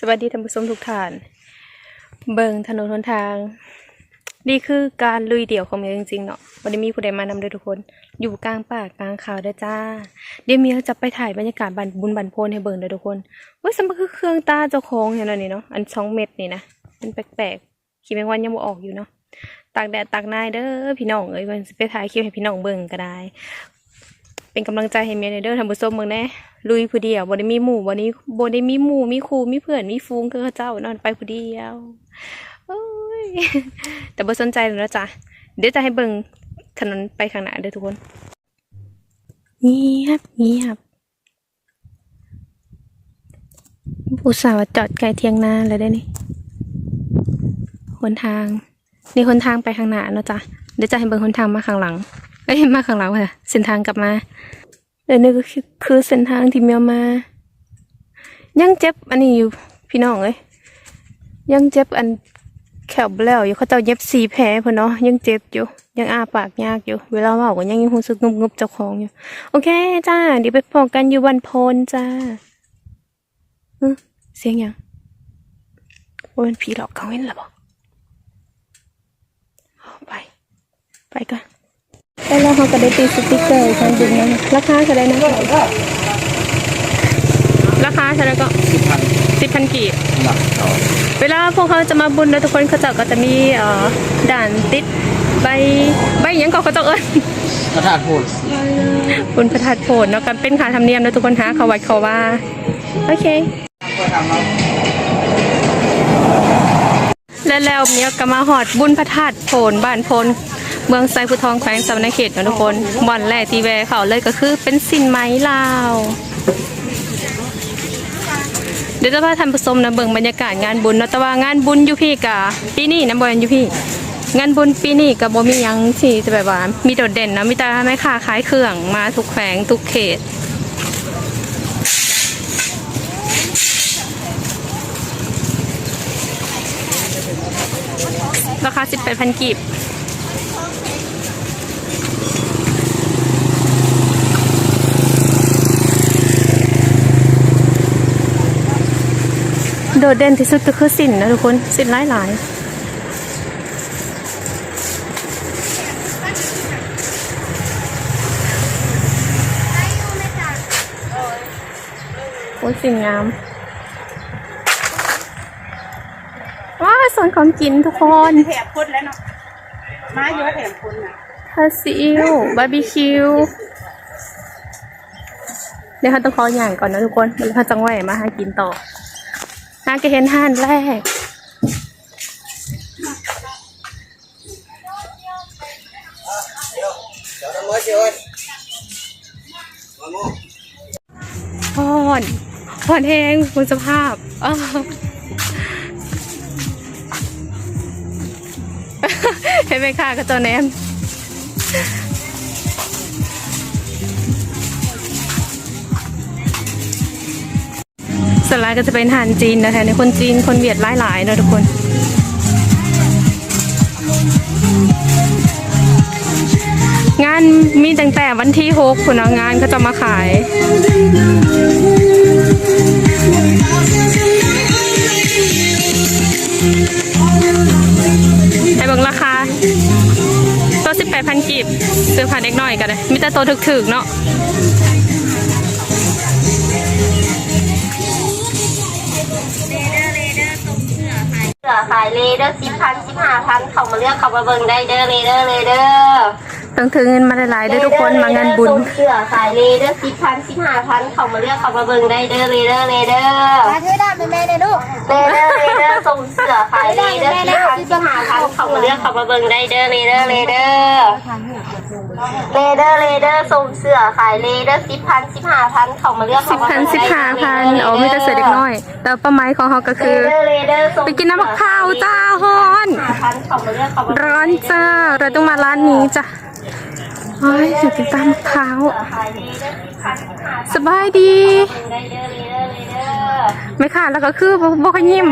สวัสดีท่านผู้ชมทุกท่าน เบิงถนนหนทาง นี่คือการลุยเดี่ยวของเมียจริงๆเนาะวันนี้มีผู้ใดมานำด้วยทุกคน อยู่กลางป่ากลางเขาเด้จ้า เดี๋ยวเมียจะไปถ่ายบรรยากาศบันบุญบันโพนให้เบิงเด้อทุกคนว้ยสมบัติคือเครื่องตาเจ้าของอย่างนั้นนี่เนาะ อันสองเม็ดนี่นะเป็นแปลกๆขีแมงวันยังบ่ออกอยู่เนาะตากแดดตากนายเด้อพี่น้องเอ้ยมันสิไปถ่ายคลิปให้พี่น้องเบิ่งก็ได้ เป็นกำลังใจให้เมียในเด้อท่านผู้ชมเมืองแน่ลุยผู้เดียวบ่ได้มีหมู่บ่นี้บ่ได้มีหมู่มีครูมีเพื่อนมีฟูงคือเขาเจ้านอนไปผู้เดียวโอ้ยแต่บ่สนใจแล้วจ๊ะเดี๋ยวจะให้เบิ่งถนนไปข้างหน้าเด้อทุกคนเงียบเงียบอุตส่าห์ว่าจอดไกลเทียงนาแล้วได้นี่หนทางนี่หนทางไปข้างหน้าเนาะจ๊ะเดี๋ยวจะให้เบิ่งหนทางมาข้างหลัง เอ้ยมาข้างหลังว่ะเส้นทางกลับมาเดี๋ยวนี้ก็คือคือเส้นทางที่เมียมา ยังเจ็บอันนี้อยู่พี่น้องเอ้ยยังเจ็บอันแขวบแล้วอยู่เขาเจ้าเย็บสีแผลเพิ่นเนาะยังเจ็บอยู่ ยังอาปากยากอยู่ เวลาเว้าก็ยังยังรู้สึกงุบๆเจ้าของอยู่ โอเคจ้าเดี๋ยวไปพบกันอยู่วันพนจ้าเสียงยังว่าเป็นผีหลอกเขาเห็นหรอบอกเอาไป ไปก่อน แล้วเราก็ได้ตีสติ๊กเกอร์กันดึงนะราคาเท่าไหรนะราคาเท่าไหรก็สิบพันสิบพันกีบหลักเวลาพวกเขาจะมาบุญแล้วทุกคนเขาจะก็จะมีเอ่อด่านติดใบใบหยังก็เขาจะเอิ้นพระธาตุโพธิ์บุญพระธาตุโพนเนาะกันเป็นขาธรรมเนียมนะทุกคนหาเขาวัดเขาว่าโอเคก็ทำมาแล้วแล้วเมียก็มาหอดบุญพระธาตุโพนบ้านโพน เมืองไซพุทองแขวงสำนักเขตนะทุกคนบ่อนแรกที่แวะเขาเลยก็คือเป็นสินไหมลาว เดี๋ยวจะพาท่านผู้ชมนะเบิ่งบรรยากาศงานบุญเนาะแต่ว่างานบุญอยู่พี่กะปีนี้นะบอยอยู่พี่ งานบุญปีนี้กับบ่มีหยังที่จะแบบว่า มีโดดเด่นนะมีแต่แม่ค้าขายเครื่องมาทุกแขวงทุกเขตราคา18,000กีบ โดดเด่นที่สุดก็คือสินนะทุกคนสินหลายหลายโอ้ยสินงามว้าวส่วนของกินทุกคนแถมคนแล้วเนาะมาเยอะแถมคนน่ะพาซิลบาร์บีคิวเดี๋ยวเขาต้องขออย่างก่อนนะทุกคนเดี๋ยวเขาจังไหวมาหากินต่อ หาก็เห็นห้านแรกเดี๋ยวน้ำมันเชียวพอนพอนแห้งคุณสภาพเห็นไหมค่ะกระจอแนน วนหลายก็จะเป็นอาหารจีนนะคะในคนจีนคนเวียดหลายๆเนะทุกคน งานมีตั้งแต่วันที่หกคุณเอางานก็จะมาขายให้บิ่งราคาตัวสิบแปดพันกีบซื้อผ่านเด็กน้อยกันเลยมีแต่ตัวถึกๆเนาะ เสือขายเลเดอร์สิบพันสิบห้าพันเขามาเลือกเขามาเบิ่งได้เด้อเลเดอร์เลเดอร์ต้องถือเงินมาหลายๆด้วยทุกคนมางานบุญเสือขายเลเดอร์สิบพันสิบห้าพันเขามาเลือกเขามาเบิ่งได้เด้อเลเดอร์เลเดอร์มาช่วยได้ไหมแม่เนี่ยลูกเลเดอร์เลเดอร์ส่งเสือขายเลเดอร์สิบพันสิบห้าพันเขามาเลือกเขามาเบิ่งได้เด้อเลเดอร์เลเดอร์ เลเดอร์เลเดอร์ส่งเสือขายเลเดอร์สิบพันสิบห้าพันเขามาเลือกสิบพันสิบห้าพันอ๋อมีแต่เสือเด็กน้อย แต่ป้าไม้ของเขาก็เลคือเดอร์เลเดอร์ส่งไปกินน้ำมะพร้าวจ้าฮอนห้าพันเขามาเลือกเขามาเบิ่งร้อนจ้าเราต้องมาร้านนี้จ้ะโอ้ยอยากกินตามมะพร้าวขายเลเดอร์สิบพันสิบห้าพันสบายดีได้เด้อเลเดอร์เลเดอร์ไม่ค่ะแล้วก็คือบ่บ่ค่อยยิ้ม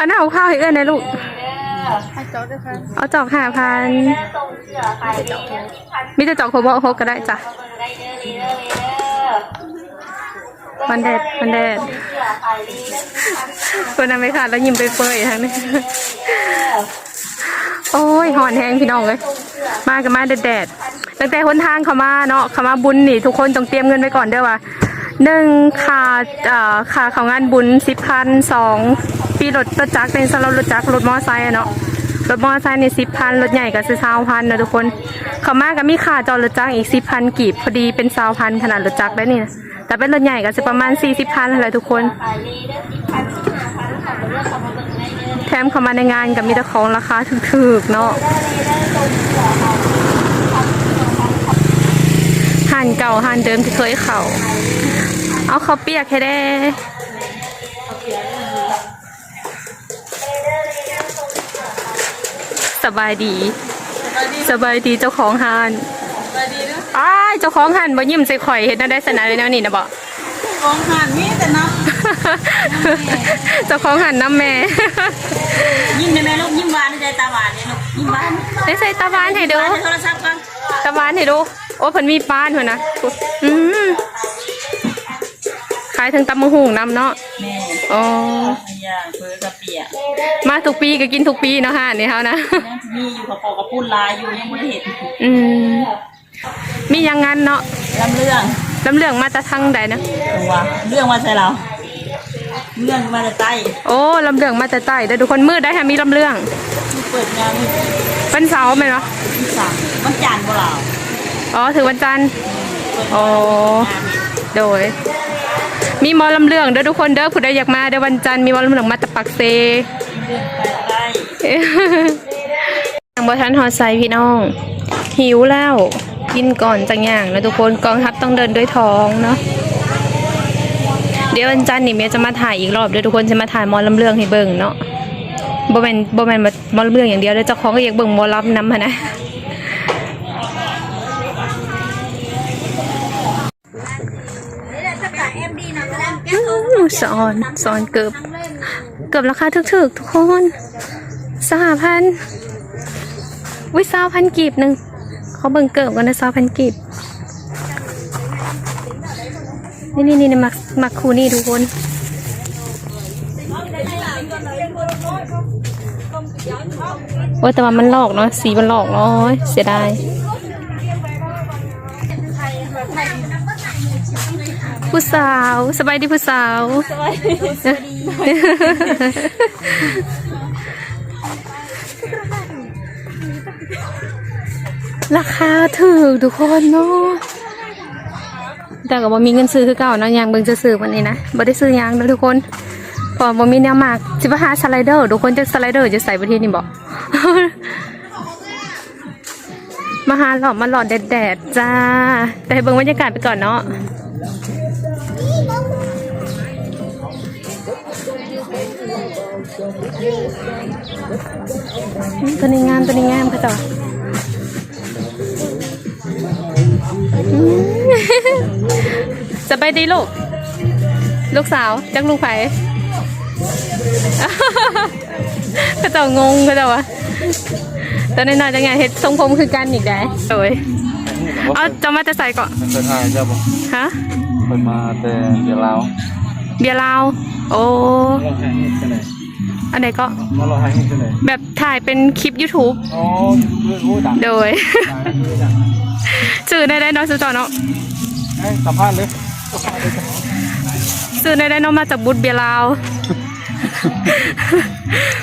อันนั้นเอาข้าวให้เอื้อนนะลูกเอา จอกห้าพันส่งเสือขายเลเดอร์สิบพันมีแต่จอกโคบโคก็ได้จ้ะได้เด้อเลเดอร์เลเดอร์มันแดดมันแดดเสื้อขายดีเด้อ4,000คนนั้นไม่ขาดแล้วยิ้มไปเฟยทางนี้โอ้ยหอนแห้งพี่น้องเลยมากันมาแดดๆตั้งแต่หนทางเขามาเนาะเขามาบุญนี่ ทุกคนต้องเตรียมเงินไว้ก่อนเด้อว่าหนึ่งค่าเอ่อค่าเขางานบุญสิบพันสอง ปีรถรถจักรเป็นสำหรับรถจักรรถมอไซค์อะเนาะรถมอไซค์ในสิบพันรถใหญ่ก็คือสาวพันนะทุกคนเขามาก็มีค่าจอดรถจักรอีกสิบพันกีบพอดีเป็นสาวพันขนาดรถจักรได้นี่นะแต่เป็นรถใหญ่ก็จะประมาณสี่สิบพันอะไรทุกคน แถมเข้ามาในงานกับมีแต่ของราคาถูกๆเนาะหันเก่าหันเดิมที่เคยเขาเอาเขาเปียกให้ได้ สบายดีสบายดีเจ้าของหานอ้ายเจ้าของหันบ่ยิ้มใส่ข่อยเห็นน่าได้สนาเลยแนวนี้นะบ่กองหันนี่แต่นับเจ้าของหันน้ำแม่ ยิ้มได้ไหมลูกยิ้มหวานในใจตาหวานเนี่ยลูกยิ้มหวานได้ใส่ตาบานให้ดูหวานในโทรศัพท์กันตะวันให้ดูโอ้เพิ่นมีป้านเพิ่นนะอืม ขายถึงตำมะฮุงนำเนาะแม่อ๋อพยาเพื่อกระเปียกมาทุกปีก็กินทุกปีเนาะฮะนี่เฮานะยังมีอยู่กับปอกกับปุ้นลายอยู่ยังไม่ได้เห็นอืมมีอยังงั้นเนาะลำเรื่องลำเรื่องมาแตะทางใดนะตัวเรื่องมาใส่เราเรื่องมาแต่ใต้โอ้ลำเรื่องมาแต่ใต้เด้อทุกคนมืดได้ฮะมีลำเรื่องที่เปิดงานมีเป็นเสาร์ไหมเนาะที่สามมันจานบ่เราอ๋อถือวันจันทร์เปิดอ๋องานโดย มีหมอลำเรื่องเด้อทุกคนเด้อผู้ใดอยากมาเด้อวันจันทร์มีหมอลำเรื่องมาตะปักเซเรื่องไปใต้ทางบทันฮอไซพี่น้อง หิวแล้ว กินก่อนจังอย่างนะทุกคนกองทัพต้องเดินด้วยท้องเนาะเดี๋ยววันจันทร์นี่เมียจะมาถ่ายอีกรอบเดี๋ยทุกคนจะมาถ่ายมอลำเรื่องให้เบิ่งเนาะบ่แมนบ่แมนมามอลำเรื่องอย่างเดียวเด้อเจ้าของก็อยากเบิ่งมอลำนำหั้นนะ สอนสอนเกือบเกือบราคาถึกๆทุกคนสหพันวิสาวพันกีบหนึ่งเขาเบิ่งเกิบกันนะสาวพันกีบนี่นี่นี่มักมักคูนี่ทุกคนโอ้แต่ว่ามันหลอกเนาะสีมันหลอกเนาะเสียดาย ผู้สาวสบายดีผู้สาวสบายดีราคาถูกทุกคนเนาะแต่ก็บ่มีเงินซื้อคือเก่าเนาะยังเบิ่งจะซื้อวันนี้นะบ่ได้ซื้อยังเด้อทุกคนพอบ่มีแนวมากสิไปหาสไลเดอร์ทุกคนจะสไลเดอร์จะใส่ประเทศนี้บ่มาหาหลอดมาหลอดแดดๆจ้า แต่เบิ่งบรรยากาศไปก่อนเนาะ ตัวนี้งามตัวนี้งามค่ะจ้ะจะไปดีลูก ลูกสาวจักลูกไผ่ก็เจ้างงก็เจ้าวะตอนนี้น่าจะไงเฮ็ดทรงผมคือกันอีกได้โอ้ยเอาจะมาจะใส่ก่อนเคยถ่ายเจ้าบอกฮะเคยมาแต่เดี๋ยวเราเบียร์ลาวโอ้ อันไหนก็มาเราถ่ายให้กันเลยแบบถ่ายเป็นคลิป YouTube อ๋อรู้รู้ดังโดย สื่อในได้เนาะสื่อจอเนาะให้สัมภาษณ์เลยสื่อในได้เนาะมาจากบุตรเบียร์ลาว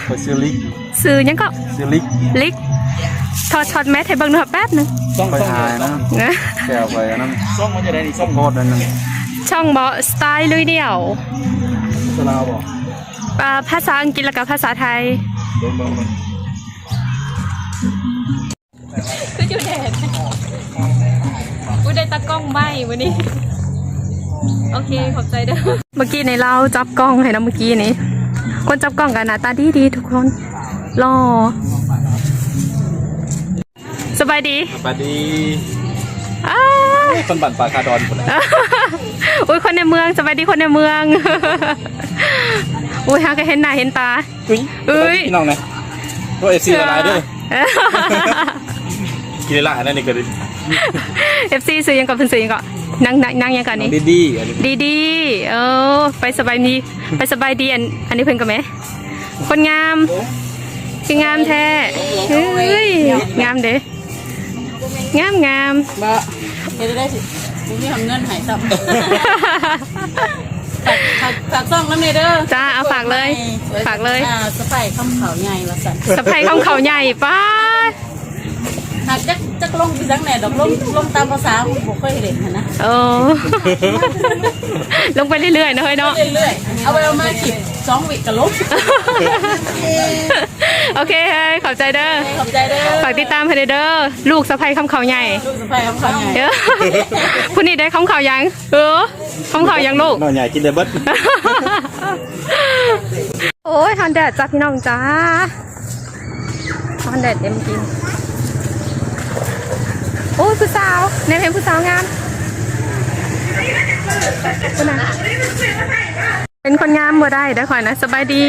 ไปซื้อลิกสื่อยังก็ซื้อลิกลิกถอดช็อตแมสให้เบิ่งหน่อยแป๊บหนึงต้องไปถ่ายนะนะแกวไปอันนั้นซ่องมันจะได้นี่ซ่องโคตรนั่นนึงช่องบอสไตล์ลุยเดี่ยวสลาวบอก อ่าภาษาอังกฤษแล้วก็ภาษาไทยเบิ่งเบิ่งเบิ่งก็อยู่แดดอุ้ยได้ตากล้องใบวันนี้ โอเค ขอบใจเด้อ เมื่อกี้ในเราจับกล้องให้นะเมื่อกี้นี้ คนจับกล้องกันหน้าตาดีดีๆทุกคนรอสบายดีสวัสดีอ้าคนบั่นปลาคาดอนคนไหนอุ้ยคนในเมืองสบายดีคนในเมือง อุ้ยฮาก็เห็นหน้าเห็นตา อุ้ยเอ้ยพี่น้องนะตัวเอฟซีละลายด้วยกินละลายนั่นนี่ก็ดิเอฟซีซื้อยังกับเพิ่นซื้อยังก็ปนั่งนั่งนั่งยังกันนี่ดีดีอันนี้ดีดีเออ ไปสบายดีไปสบายดีอันอันนี้เพิ่นกับแม่คนงามคืองามแท้เฮ้ยงามเด้งามงาม บ่เฮ็ดได้สิมึงมีทำเงินใหายซับ ฝากฝากซ่องแล้วเมเด้อจ้าเอาฝากเลยฝากเลย อ่าสไปคำเขาใหญ่ว่าสั่นสะพายของเขาใหญ่ป้าดหากจักจักลงไปสังแหน่ดอกลงลงตามภาษาผมบ่เคยเห็นหั้นนะโอ้ ลงไปเรื่อยๆนะเฮ้ยเนาะ เรื่อยๆเอาไปเอามาขีดสองวิกกะลบ โอเคเฮ้ยขอบใจเด้อ ขอบใจเด้อฝากติดตามให้เด้อ ลูกสะพายคำเขาใหญ่ ลูกสไปคำเขาใหญ่เด้อคุณนี่ได้คำเขายัง เออคำเขายังลูกน้อยใหญ่กินเลยเบิดโอ้ยทอนแดดจ้าพี่น้องจ้าทอนแดดเต็มจริงโอ้ยผู้สาวในเพลงผู้สาวงามคนน่ะเป็นคนงามบ่ได้ได้อขอยนะสบายดี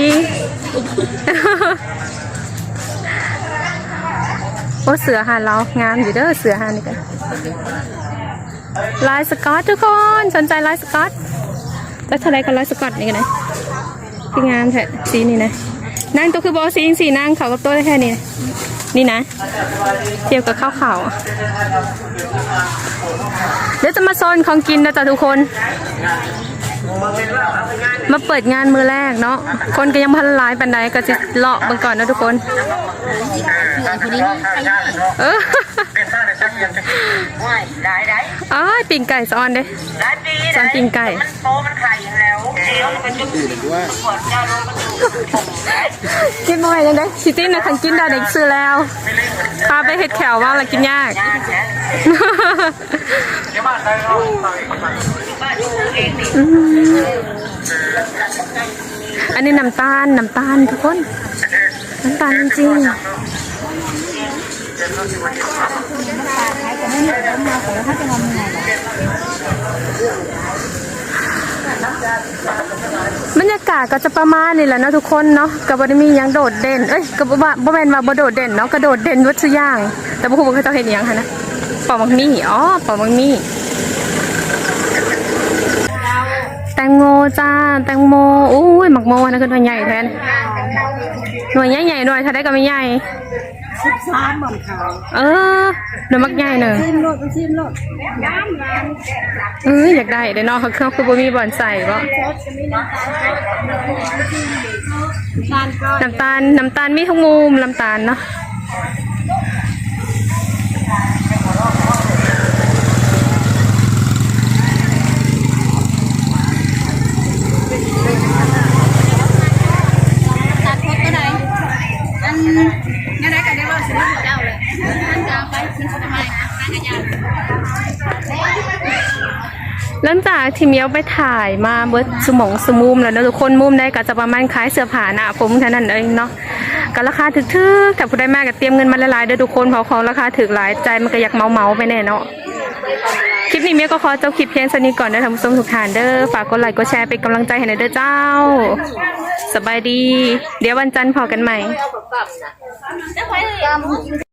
โอ้เสือหาเรางามอยู่เด้อเสือหานี่กันลายสกอตทุกคนสนใจลายสกอตแล้วเท่าไรกันลายสกอตนี่กันนะพี่งามแท้สีนี่นะนั่งตัวคือบอสีสีนั่งเขากับตัวได้แค่นี้นี่นะเทียบกับข้าวขาวเดี๋ยวจะมาโซนของกินนะจ๊ะทุกคน มาเปิดงานมือแรกเนาะ คนก็ยังพันหลายปันใดก็จะเลาะเบิ่งก่อนนะทุกคน เออว้ายได้ได้อ้ายปิ่งไก่ซอนเด้ได้ดีซอนปิ่งไก่ มันโตมันไข่แล้วเดี๋ยวมันจะปวดจะลงมันดูผมได้กินบ่อยยังไงชิตี้นะคันกินได้เด็กซื้อแล้วพาไปเห็ดแขวว่าละกินยาก ยากนบ้านดูเองนี่อืมอันนี้น้ำตาลน้ำตาลทุกคนน้ำตาลจริงบรรยากาศก็จะประมาณนี้แหละนะทุกคนเนาะกับบได้มียังโดดเด่นเอ้ยกับบ่แมนว่าบ่โดดเด่นเนาะก็โดดเด่นวัตถุย่าง แต่บ่ฮู้ว่าเขาเจ้าเห็นหยังหั่นนะ ปอมังมี่อ๋อปอมังมี่แตงโมจ้าแตงโมอุ้ยหมักโมนะคือหน่วยใหญ่แทนหน่วยใหญ่ๆหญ่หน่วยถ้าได้ก็ไม่ใหญ่สิบสามบอนเขาเออหน่วยมักใหญ่หนึ่งชิมโลดชิมโลดเอออยากได้เดี๋ยวนาะเขาเขาคือบ่มีบอลใส่ก็น้ำตาลน้ำตาลมีทุกมุมน้ำตาลเนาะ หลังจากที่เมียวไปถ่ายมาเบิดสมองสมุมแล้วนะทุกคนมุมได้ก็จะประมาณคล้ายเสื้อผ้าหน้าผมแค่นั้นเองเนาะก็ราคาถึกๆแต่ผู้ได้มากก็เตรียมเงินมาหลายๆเด้อทุกคนเพราของราคาถึกหลายใจมันก็อยากเมาเมาไปแน่เนาะคลิปนี้เมียก็ขอจบคลิปเพียงเท่านี้ก่อนเด้อท่านผู้ชมทุกท่านเด้อฝากกดไลค์กดแชร์เป็นกำลังใจให้หน่อยเด้อเจ้า สบายดี เดี๋ยววันจันทร์พอกันใหม่